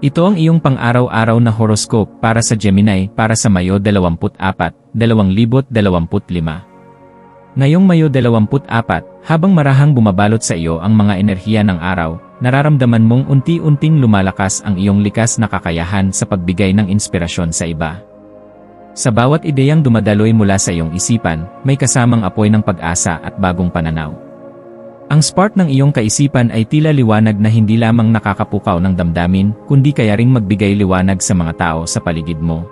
Ito ang iyong pang-araw-araw na horoscope para sa Gemini para sa Mayo 24, 2025. Ngayong Mayo 24, habang marahang bumabalot sa iyo ang mga enerhiya ng araw, nararamdaman mong unti-unting lumalakas ang iyong likas na kakayahan sa pagbigay ng inspirasyon sa iba. Sa bawat ideyang dumadaloy mula sa iyong isipan, may kasamang apoy ng pag-asa at bagong pananaw. Ang spark ng iyong kaisipan ay tila liwanag na hindi lamang nakakapukaw ng damdamin, kundi kaya ring magbigay liwanag sa mga tao sa paligid mo.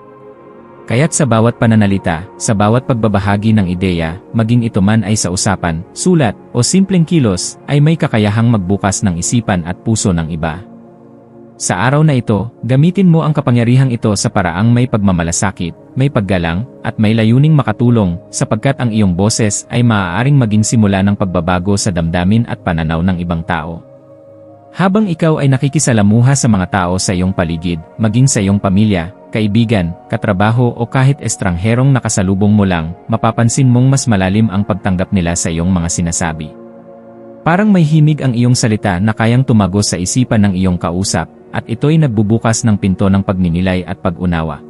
Kaya't sa bawat pananalita, sa bawat pagbabahagi ng ideya, maging ito man ay sa usapan, sulat, o simpleng kilos, ay may kakayahang magbukas ng isipan at puso ng iba. Sa araw na ito, gamitin mo ang kapangyarihang ito sa paraang may pagmamalasakit, may paggalang, at may layuning makatulong, sapagkat ang iyong boses ay maaaring maging simula ng pagbabago sa damdamin at pananaw ng ibang tao. Habang ikaw ay nakikisalamuha sa mga tao sa iyong paligid, maging sa iyong pamilya, kaibigan, katrabaho o kahit estrangherong nakasalubong mo lang, mapapansin mong mas malalim ang pagtanggap nila sa iyong mga sinasabi. Parang may himig ang iyong salita na kayang tumago sa isipan ng iyong kausap, at ito'y nagbubukas ng pinto ng pagninilay at pag-unawa.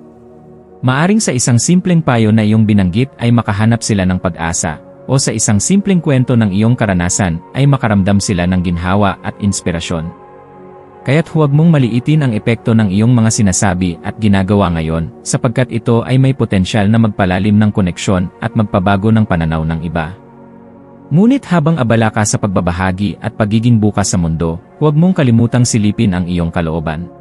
Maaring sa isang simpleng payo na iyong binanggit ay makahanap sila ng pag-asa, o sa isang simpleng kwento ng iyong karanasan ay makaramdam sila ng ginhawa at inspirasyon. Kaya't huwag mong maliitin ang epekto ng iyong mga sinasabi at ginagawa ngayon, sapagkat ito ay may potensyal na magpalalim ng koneksyon at magpabago ng pananaw ng iba. Ngunit habang abala ka sa pagbabahagi at pagiging bukas sa mundo, huwag mong kalimutang silipin ang iyong kalooban.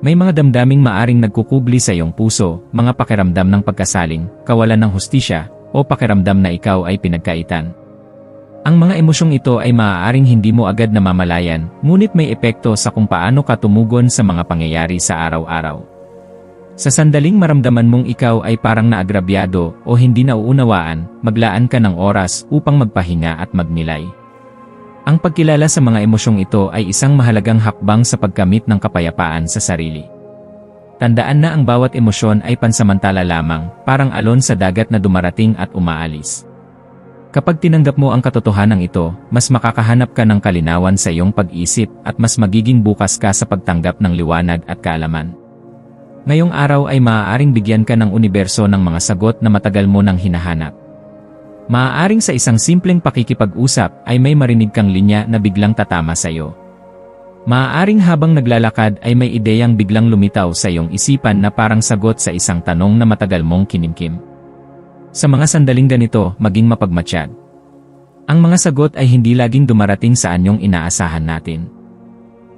May mga damdaming maaring nagkukubli sa iyong puso, mga pakiramdam ng pagkasaling, kawalan ng hustisya, o pakiramdam na ikaw ay pinagkaitan. Ang mga emosyong ito ay maaaring hindi mo agad namamalayan, ngunit may epekto sa kung paano ka tumugon sa mga pangyayari sa araw-araw. Sa sandaling maramdaman mong ikaw ay parang naagrabyado o hindi nauunawaan, maglaan ka ng oras upang magpahinga at magnilay. Ang pagkilala sa mga emosyong ito ay isang mahalagang hakbang sa pagkamit ng kapayapaan sa sarili. Tandaan na ang bawat emosyon ay pansamantala lamang, parang alon sa dagat na dumarating at umaalis. Kapag tinanggap mo ang katotohanan ito, mas makakahanap ka ng kalinawan sa iyong pag-isip at mas magiging bukas ka sa pagtanggap ng liwanag at kaalaman. Ngayong araw ay maaaring bigyan ka ng universo ng mga sagot na matagal mo nang hinahanap. Maaaring sa isang simpleng pakikipag-usap ay may marinig kang linya na biglang tatama sa iyo. Maaaring habang naglalakad ay may ideyang biglang lumitaw sa iyong isipan na parang sagot sa isang tanong na matagal mong kinimkim. Sa mga sandaling ganito, maging mapagmatsyag. Ang mga sagot ay hindi laging dumarating sa anyong inaasahan natin.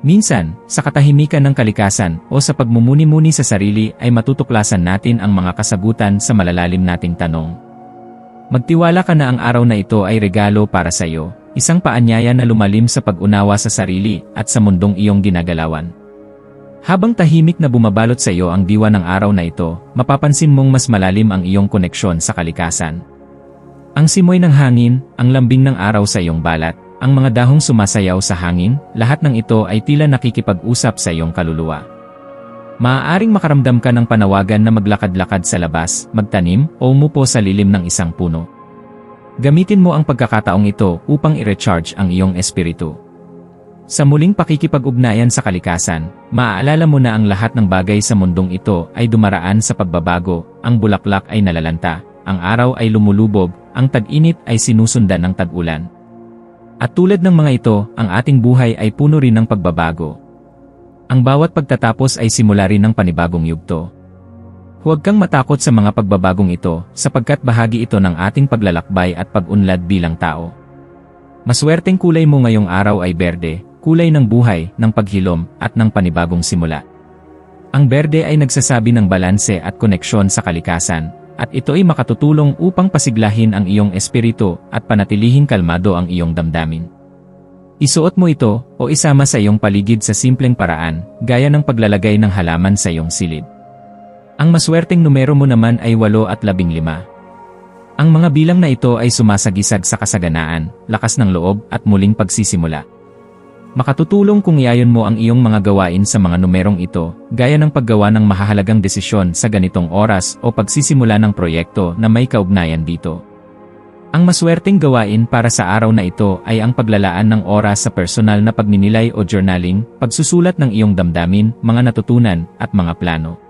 Minsan, sa katahimikan ng kalikasan o sa pagmumuni-muni sa sarili ay matutuklasan natin ang mga kasagutan sa malalalim nating tanong. Magtiwala ka na ang araw na ito ay regalo para sa iyo, isang paanyaya na lumalim sa pag-unawa sa sarili at sa mundong iyong ginagalawan. Habang tahimik na bumabalot sa iyo ang diwa ng araw na ito, mapapansin mong mas malalim ang iyong koneksyon sa kalikasan. Ang simoy ng hangin, ang lambing ng araw sa iyong balat, ang mga dahong sumasayaw sa hangin, lahat ng ito ay tila nakikipag-usap sa iyong kaluluwa. Maaaring makaramdam ka ng panawagan na maglakad-lakad sa labas, magtanim, o umupo sa lilim ng isang puno. Gamitin mo ang pagkakataong ito upang i-recharge ang iyong espiritu. Sa muling pakikipag-ugnayan sa kalikasan, maaalala mo na ang lahat ng bagay sa mundong ito ay dumaraan sa pagbabago, ang bulaklak ay nalalanta, ang araw ay lumulubog, ang tag-init ay sinusundan ng tag-ulan. At tulad ng mga ito, ang ating buhay ay puno rin ng pagbabago. Ang bawat pagtatapos ay simula rin ng panibagong yugto. Huwag kang matakot sa mga pagbabagong ito, sapagkat bahagi ito ng ating paglalakbay at pag-unlad bilang tao. Maswerteng kulay mo ngayong araw ay berde, kulay ng buhay, ng paghilom, at ng panibagong simula. Ang berde ay nagsasabi ng balanse at koneksyon sa kalikasan, at ito ay makatutulong upang pasiglahin ang iyong espiritu at panatilihin kalmado ang iyong damdamin. Isuot mo ito o isama sa iyong paligid sa simpleng paraan, gaya ng paglalagay ng halaman sa iyong silid. Ang maswerteng numero mo naman ay 8 at 15. Ang mga bilang na ito ay sumasagisag sa kasaganaan, lakas ng loob at muling pagsisimula. Makatutulong kung iayon mo ang iyong mga gawain sa mga numerong ito, gaya ng paggawa ng mahahalagang desisyon sa ganitong oras o pagsisimula ng proyekto na may kaugnayan dito. Ang maswerteng gawain para sa araw na ito ay ang paglalaan ng oras sa personal na pagninilay o journaling, pagsusulat ng iyong damdamin, mga natutunan, at mga plano.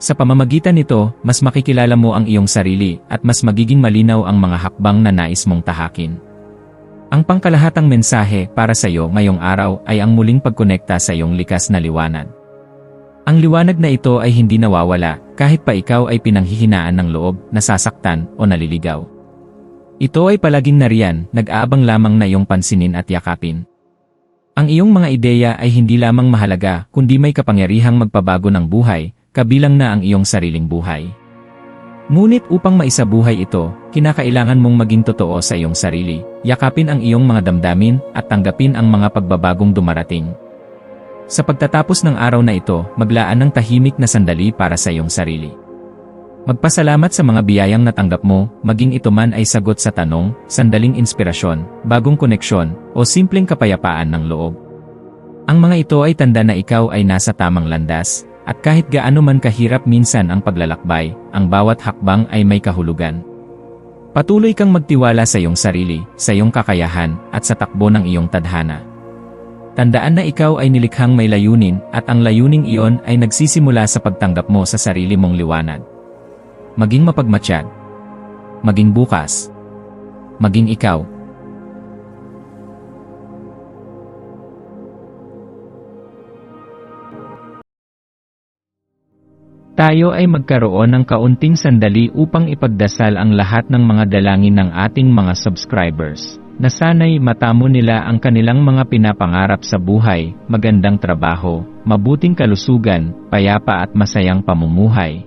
Sa pamamagitan nito, mas makikilala mo ang iyong sarili at mas magiging malinaw ang mga hakbang na nais mong tahakin. Ang pangkalahatang mensahe para sa iyo ngayong araw ay ang muling pagkonekta sa iyong likas na liwanag. Ang liwanag na ito ay hindi nawawala kahit pa ikaw ay pinanghihinaan ng loob, nasasaktan o naliligaw. Ito ay palaging nariyan, nag-aabang lamang na iyong pansinin at yakapin. Ang iyong mga ideya ay hindi lamang mahalaga kundi may kapangyarihang magpabago ng buhay, kabilang na ang iyong sariling buhay. Ngunit upang maisabuhay ito, kinakailangan mong maging totoo sa iyong sarili, yakapin ang iyong mga damdamin at tanggapin ang mga pagbabagong dumarating. Sa pagtatapos ng araw na ito, maglaan ng tahimik na sandali para sa iyong sarili. Magpasalamat sa mga biyayang natanggap mo, maging ito man ay sagot sa tanong, sandaling inspirasyon, bagong koneksyon, o simpleng kapayapaan ng loob. Ang mga ito ay tanda na ikaw ay nasa tamang landas, at kahit gaano man kahirap minsan ang paglalakbay, ang bawat hakbang ay may kahulugan. Patuloy kang magtiwala sa iyong sarili, sa iyong kakayahan, at sa takbo ng iyong tadhana. Tandaan na ikaw ay nilikhang may layunin, at ang layuning iyon ay nagsisimula sa pagtanggap mo sa sarili mong liwanag. Maging mapagmatsyag. Maging bukas. Maging ikaw. Tayo ay magkaroon ng kaunting sandali upang ipagdasal ang lahat ng mga dalangin ng ating mga subscribers. Na sana'y matamo nila ang kanilang mga pinapangarap sa buhay, magandang trabaho, mabuting kalusugan, payapa at masayang pamumuhay,